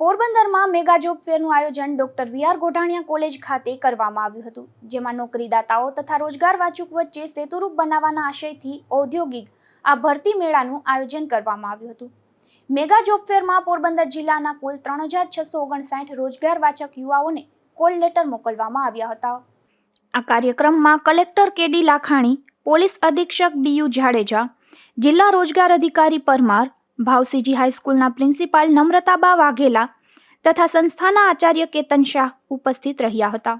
પોરબંદરમાં mega job ફેરનું આયોજન doctor V R Godhaniya college ખાતે કરવામાં આવ્યું હતું, જેમાં નોકરીદાતાઓ તથા રોજગાર વાચુક વચ્ચે સેતુરૂપ બનાવવાના આશયથી ઔદ્યોગિક આ ભરતી મેળાનું આયોજન કરવામાં આવ્યું હતું. મેગા જોબ ફેરમાં પોરબંદર જિલ્લાના કુલ ત્રણ હજાર છસો ઓગણસાઠ રોજગાર વાચક યુવાઓને કોલ લેટર મોકલવામાં આવ્યા હતા. આ કાર્યક્રમમાં collector K D Lakhani, police અધિક્ષક ડીયુ જાડેજા, જિલ્લા રોજગાર અધિકારી પરમાર ભાવસીજી હાઈસ્કૂલના પ્રિન્સિપાલ નમ્રતાબા વાઘેલા તથા સંસ્થાના આચાર્ય કેતન શાહ ઉપસ્થિત રહ્યા હતા.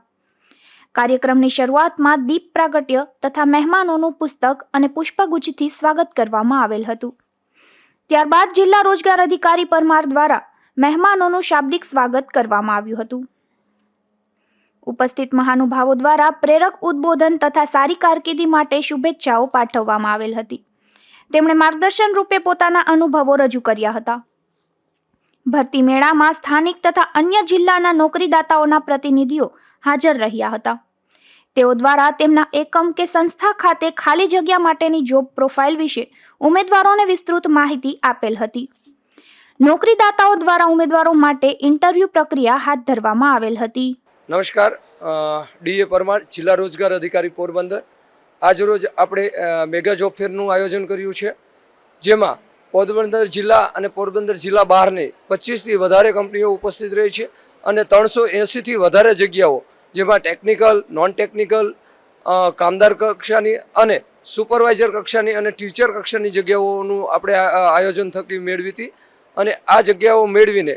કાર્યક્રમની શરૂઆતમાં દીપ પ્રાગટ્ય તથા મહેમાનોનું પુસ્તક અને પુષ્પગુચ્છથી સ્વાગત કરવામાં આવેલ હતું. ત્યારબાદ જિલ્લા રોજગાર અધિકારી પરમાર દ્વારા મહેમાનોનું શાબ્દિક સ્વાગત કરવામાં આવ્યું હતું. ઉપસ્થિત મહાનુભાવો દ્વારા પ્રેરક ઉદ્બોધન તથા સારી કારકિર્દી માટે શુભેચ્છાઓ પાઠવવામાં આવેલ હતી. તેમણે માર્ગદર્શન રૂપે પોતાના અનુભવો રજૂ કર્યા હતા. ભરતી મેળામાં સ્થાનિક તથા અન્ય જિલ્લાના નોકરીદાતાઓના પ્રતિનિધિઓ હાજર રહ્યા હતા. તેઓ દ્વારા તેમના એકમ કે સંસ્થા ખાતે ખાલી જગ્યા માટેની જોબ પ્રોફાઇલ વિશે ઉમેદવારોને વિસ્તૃત માહિતી આપેલ હતી. નોકરીદાતાઓ દ્વારા ઉમેદવારો માટે ઇન્ટરવ્યૂ પ્રક્રિયા હાથ ધરવામાં આવેલ હતી. નમસ્કાર ડીએ પરમાર, જિલ્લા રોજગાર અધિકારી પોરબંદર. આજરોજ આપણે મેગા જોબ ફેરનું આયોજન કર્યું છે, જેમાં પોરબંદર જિલ્લા અને પોરબંદર જિલ્લા બહારની પચીસથી વધારે કંપનીઓ ઉપસ્થિત રહી છે અને ત્રણસો એંસીથી વધારે જગ્યાઓ, જેમાં ટેકનિકલ નોન ટેકનિકલ કામદાર કક્ષાની અને સુપરવાઇઝર કક્ષાની અને ટીચર કક્ષાની જગ્યાઓનું આપણે આયોજન થકી મેળવી હતી. અને આ જગ્યાઓ મેળવીને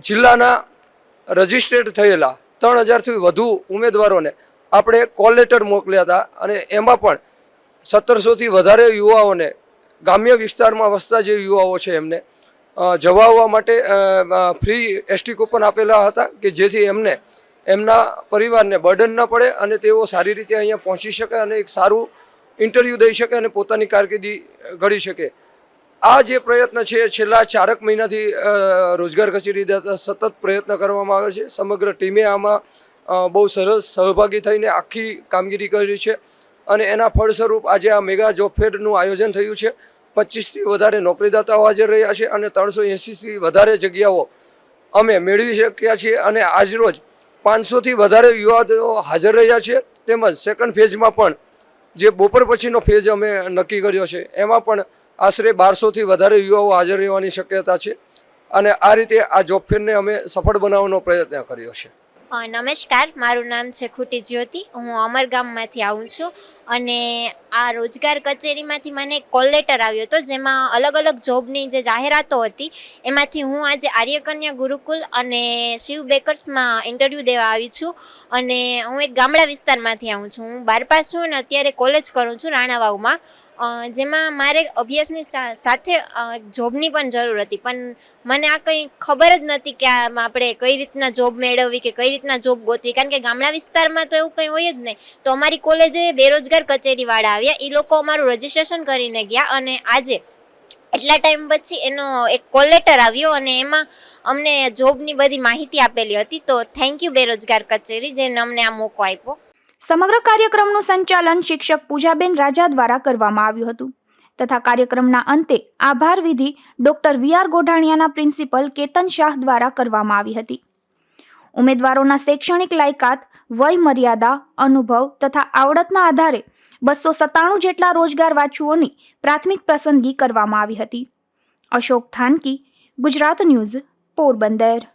જિલ્લાના રજિસ્ટ્રેડ થયેલા ત્રણ હજારથી વધુ ઉમેદવારોને આપણે કોલ લેટર મોકલ્યા હતા અને એમાં પણ સત્તરસોથી વધારે યુવાઓને ગ્રામ્ય વિસ્તારમાં વસતા જે યુવાઓ છે એમને જવા આવવા માટે ફ્રી એસટી કૂપન આપેલા હતા કે જેથી એમને એમના પરિવારને બર્ડન ન પડે અને તેઓ સારી રીતે અહીંયા પહોંચી શકે અને એક સારું ઇન્ટરવ્યૂ દઈ શકે અને પોતાની કારકિર્દી ઘડી શકે. આ જે પ્રયત્ન છે છેલ્લા ચારક મહિનાથી રોજગાર કચેરી સતત પ્રયત્ન કરવામાં આવે છે. સમગ્ર ટીમે આમાં બહુ સરસ સહભાગી થઈને આખી કામગીરી કરી છે. અને એના ફળસ્વરૂપ આજે આ મેગા જોબ ફેરનું આયોજન થયું છે. પચીસથી વધારે નોકરીદાતાઓ હાજર રહ્યા છે અને ત્રણસો એંસીથી વધારે જગ્યાઓ અમે મેળવી શક્યા છીએ અને આજરોજ પાંચસોથી વધારે યુવાઓ હાજર રહ્યા છે. તેમજ સેકન્ડ ફેઝમાં પણ જે બપોર પછીનો ફેઝ અમે નક્કી કર્યો છે. એમાં પણ આશરે બારસોથી વધારે યુવાઓ હાજર રહેવાની શક્યતા છે. અને આ રીતે આ જોબ ફેરને અમે સફળ બનાવવાનો પ્રયત્ન કર્યો છે. નમસ્કાર, મારું નામ છે ખૂટી જ્યોતિ. હું અમરગામમાંથી આવું છું અને આ રોજગાર કચેરીમાંથી મને કોલ લેટર આવ્યો હતો, જેમાં અલગ અલગ જોબની જે જાહેરાતો હતી, એમાંથી હું આજે આર્યકન્યા ગુરુકુલ અને શિવ બેકર્સમાં ઇન્ટરવ્યૂ દેવા આવી છું અને હું એક ગામડા વિસ્તારમાંથી આવું છું. હું બાર પાસ છું અને અત્યારે કોલેજ કરું છું રાણાવાવમાં. જેમાં મારે અભ્યાસની સાથે જોબની પણ જરૂર હતી. પણ મને આ કંઈ ખબર જ નથી કે આમાં આપણે કઈ રીતના જોબ મેળવવી કે કઈ રીતના જોબ ગોતવી. કારણ કે ગામડા વિસ્તારમાં તો એવું કંઈ હોય જ નહીં. તો અમારી કોલેજે બેરોજગાર કચેરીવાળા આવ્યા. એ લોકો અમારું રજીસ્ટ્રેશન કરીને ગયા અને આજે એટલા ટાઈમ પછી એનો એક કોલ લેટર આવ્યો અને એમાં અમને જોબની બધી માહિતી આપેલી હતી. તો થેન્ક યુ બેરોજગાર કચેરી જેને અમને આ મોકો આપ્યો. સમગ્ર કાર્યક્રમનું સંચાલન શિક્ષક પૂજાબેન રાજા દ્વારા કરવામાં આવ્યું હતું. તથા કાર્યક્રમના અંતે આભાર વિધિ ડોક્ટર વી આર ગોઢાણિયાના પ્રિન્સિપલ કેતન શાહ દ્વારા કરવામાં આવી હતી. ઉમેદવારોના શૈક્ષણિક લાયકાત, વય મર્યાદા, અનુભવ તથા આવડતના આધારે બસો સત્તાણું જેટલા રોજગાર વાચુઓની પ્રાથમિક પસંદગી કરવામાં આવી હતી. અશોક થાનકી, ગુજરાત ન્યૂઝ, પોરબંદર.